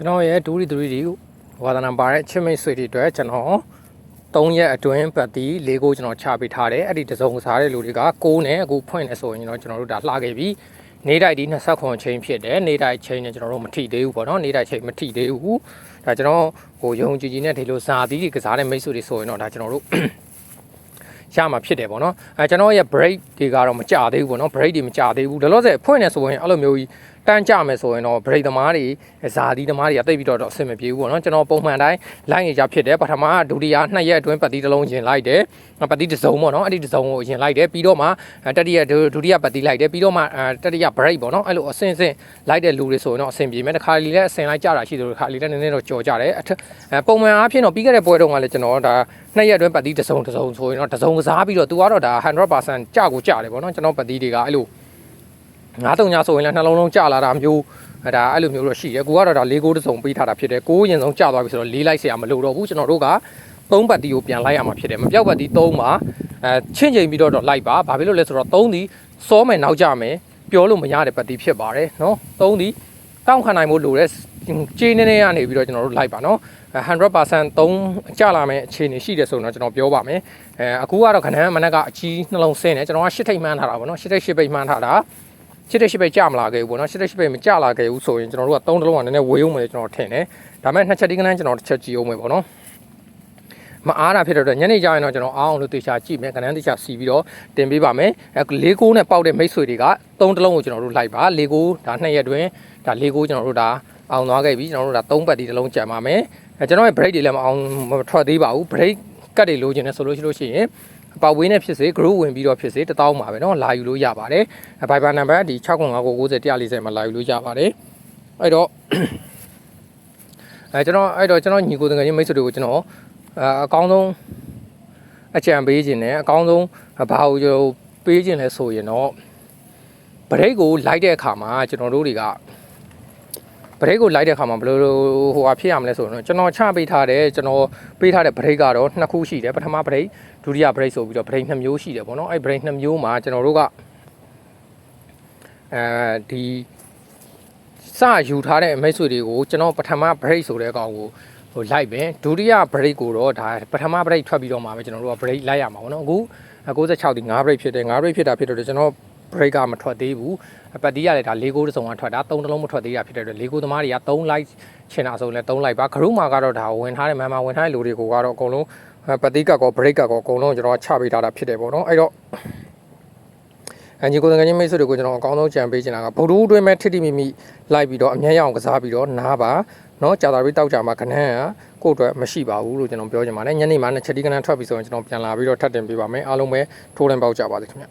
ကျွန်တော်ရဲ့ဒူရီဒူရီဒီဝါသနာပါတဲ့ချစ်မိတ်ဆွေတွေအတွက်ကျွန်တော်3ရက်အတွင်းပတ်တီ၄ကိုကျွန်တော်ချပေးထားတယ်အဲ့ဒီတစုံစားတဲ့လူတွေက6နဲ့အခုဖွင့်နေဆိုရင်ကျွန်တော်ကျွန်တော်တို့ဒါလှခဲ့ပြီနေတိုက်ဒီ29ချိန်ဖြစ်တယ်နေတိုက်ချိန်နဲ့ကျွန်တော်တို့မထိသေးဘူးပေါ့နော်နေတိုက်ချိန်မထိသေးဘူးဒါကျွန်တော်ဟိုယုံကြည်ကြည်နဲ့ဒီလိုဇာတိကစားတဲ့မိတ်ဆွေတွေဆိုရင်တော့ဒါကျွန်တော်တို့ရမှာဖြစ်တယ်ပေါ့နော်အဲကျွန်တော်ရဲ့ break တွေကတော့မကြသေးဘူးပေါ့နော် break တွေမကြသေးဘူးလောလောဆယ်ဖွင့်နေဆိုရင်အဲ့လိုမျိုးကြီး တန်းကြမယ်ဆိုရင်တော့ break သမားတွေဇာတိသမားတွေကတိတ်ပြီးတော့တော့အဆင်မပြေဘူးပေါ့နော်ကျွန်တော်ပုံမှန်တိုင်းလိုက်နေကြဖြစ်တယ်ပထမဒုတိယနှစ်ရက်အတွင်းပတ်တိတစ်လုံးရင်လိုက်တယ်ပတ်တိတစ်စုံပေါ့နော်အဲ့ဒီတစ်စုံကိုရင်လိုက်တယ်ပြီးတော့မှတတိယဒုတိယပတ်တိလိုက်တယ်ပြီးတော့မှတတိယ break ပေါ့နော်အဲ့လိုအဆင်ဆင်လိုက်တဲ့လူတွေဆိုရင်တော့အဆင်ပြေမယ်တစ်ခါလေလည်းအဆင်လိုက်ကြတာရှိတယ်တစ်ခါလေလည်းနည်းနည်းတော့ကြော်ကြတယ်ပုံမှန်အားဖြင့်တော့ပြီးခဲ့တဲ့ပွဲတုန်းကလည်းကျွန်တော်ဒါနှစ်ရက်အတွင်းပတ်တိတစ်စုံတစ်စုံဆိုရင်တော့တစ်စုံကစားပြီးတော့သူကတော့ဒါ100%ကြကိုကြတယ်ပေါ့နော်ကျွန်တော်ပတ်တိတွေကအဲ့လို 9-3ညဆိုရင်လည်းနှလုံးလုံးကျလာတာမျိုးအဲဒါအဲ့လိုမျိုးတော့ရှိတယ်ကိုကတော့ဒါ၄ဂိုးတစ်စုံပေးထားတာဖြစ်တယ်ကိုရင်ဆုံးကျသွားပြီဆိုတော့၄လိုက်ဆရာမလို့တော့ဘူးကျွန်တော်တို့က3ပတ်တီကိုပြန်လိုက်ရမှာဖြစ်တယ်မပြောက်ပတ်တီ3မှာအဲချင်းချိန်ပြီးတော့တော့လိုက်ပါဘာဖြစ်လို့လဲဆိုတော့3ဒီစောမယ်နောက်ကျမယ်ပြောလို့မရတဲ့ပတ်တီဖြစ်ပါတယ်နော်3ဒီတောင့်ခံနိုင်ဖို့လိုတဲ့ခြေနေနေကနေပြီးတော့ကျွန်တော်တို့လိုက်ပါနော်100%သုံးကြလာမယ်အခြေအနေရှိတယ်ဆိုတော့ကျွန်တော်ပြောပါမယ်အဲအခုကတော့ခဏမနက်ကအကြီးနှလုံးဆင်းတယ်ကျွန်တော်ကရှစ်ထိပ်မှန်းထားတာပေါ့နော်ရှစ်ထိပ်ရှစ်ပိတ်မှန်းထားတာ ရှစ်ထိတ်ရှစ်ပိတ်ကြမလာခဲ့ဘူးပေါ့နော်ရှစ်ထိတ်ရှစ်ပိတ်မကြလာခဲ့ဘူးဆိုရင်ကျွန်တော်တို့ကသုံးတလုံးကနည်းနည်းဝေးအောင်မယ်ကျွန်တော်ထင်တယ်ဒါပေမဲ့နှစ်ချက်ဒီကနန်းကျွန်တော်တစ်ချက်ကြည့်အောင်မယ်ပေါ့နော်မအားတာဖြစ်တော့ညနေကျရင်တော့ကျွန်တော်အားအောင်လို့တေချာကြည့်မယ်ကနန်းတေချာစီပြီးတော့တင်ပေးပါမယ်အဲလေးကိုနဲ့ပေါက်တဲ့မိတ်ဆွေတွေကသုံးတလုံးကိုကျွန်တော်တို့လိုက်ပါလေးကိုဒါနှစ်ရက်တွင်ဒါလေးကိုကျွန်တော်တို့ဒါအောင်သွားခဲ့ပြီကျွန်တော်တို့ဒါသုံးပတ်ဒီတလုံးကြံပါမယ်အဲကျွန်တော်ရဲ့ break တွေလည်းမအောင်မထွက်သေးပါဘူး break ကတ်တွေလိုချင်တယ်ဆိုလို့ရှိလို့ရှိရင် ပေါဝေးနဲ့ဖြစ်စေ group ဝင်ပြီးတော့ဖြစ်စေတပေါင်းပါပဲเนาะလာယူလို့ရပါတယ် Viber number ဒီ69590 140မှာလာယူလို့ရပါတယ်အဲ့တော့အဲကျွန်တော်အဲ့တော့ကျွန်တော်ညီကိုတငယ်ချင်းမိတ်ဆွေတွေကိုကျွန်တော်အအကောင်းဆုံးအကြံပေးခြင်းနဲ့အကောင်းဆုံးဘာကိုကျွန်တော်ပေးခြင်းလဲဆိုရင်တော့ဗရိတ်ကိုလိုက်တဲ့အခါမှာကျွန်တော်တို့တွေက ဗရိတ်ကိုလိုက်တဲ့အခါမှာဘယ်လိုဟိုဟာဖြစ်ရမလဲဆိုတော့ကျွန်တော်ချပေးထားတယ်ကျွန်တော်ပေးထားတဲ့ဗရိတ်ကတော့နှစ်ခုရှိတယ်ပထမဗရိတ်ဒုတိယဗရိတ်ဆိုပြီးတော့ဗရိတ်နှစ်မျိုးရှိတယ်ပေါ့နော်အဲ့ဗရိတ်နှစ်မျိုးမှာကျွန်တော်တို့ကအဲဒီစယူထားတဲ့မိတ်ဆွေတွေကိုကျွန်တော်ပထမ break ဆိုတဲ့ကောင်ကိုဟိုလိုက်ပဲဒုတိယ break ကိုတော့ဒါပထမ break ထွက်ပြီးတော့မှပဲကျွန်တော်တို့က break လိုက်ရမှာပေါ့နော်အခု96ဒီ9 break ဖြစ်တယ်9 break ဖြစ်တာဖြစ်တော့ကျွန်တော် break ကမထွက်သေးဘူးအပတ်တီးရလည်းဒါ၄ကိုတစ်စုံကထွက်တာ၃တလုံးမထွက်သေးတာဖြစ်တဲ့အတွက်၄ကိုသမားတွေက3 like ချင်တာဆိုလဲ3 like ပါဂရုမာကတော့ဒါဝင်ထားတဲ့မန်မာဝင်ထားတဲ့လူတွေကိုကတော့အကုန်လုံးပတ်တီးကကော break ကကောအကုန်လုံးကျွန်တော်ချပေးထားတာဖြစ်တယ်ပေါ့နော်အဲ့တော့အန်ဂျီကိုငငချင်းမိတ်ဆွေတွေကိုကျွန်တော်အကောင်းဆုံးကြံပေးချင်တာကဗုဒ္ဓဦးတွင်းမဲ့ထိတိမိမိလိုက်ပြီးတော့အမြဲရအောင်ကစားပြီးတော့နားပါเนาะကြာတာပြီးတောက်ကြမှာခဏန်းကကိုယ့်အတွက်မရှိပါဘူးလို့ကျွန်တော်ပြောချင်ပါတယ်ညနေမှာနှစ်ချက်ဒီကနန်းထွက်ပြီးဆိုရင်ကျွန်တော်ပြန်လာပြီးတော့ထပ်တင်ပေးပါမယ်အားလုံးပဲထိုးလင်းပေါက်ကြပါစေခင်ဗျ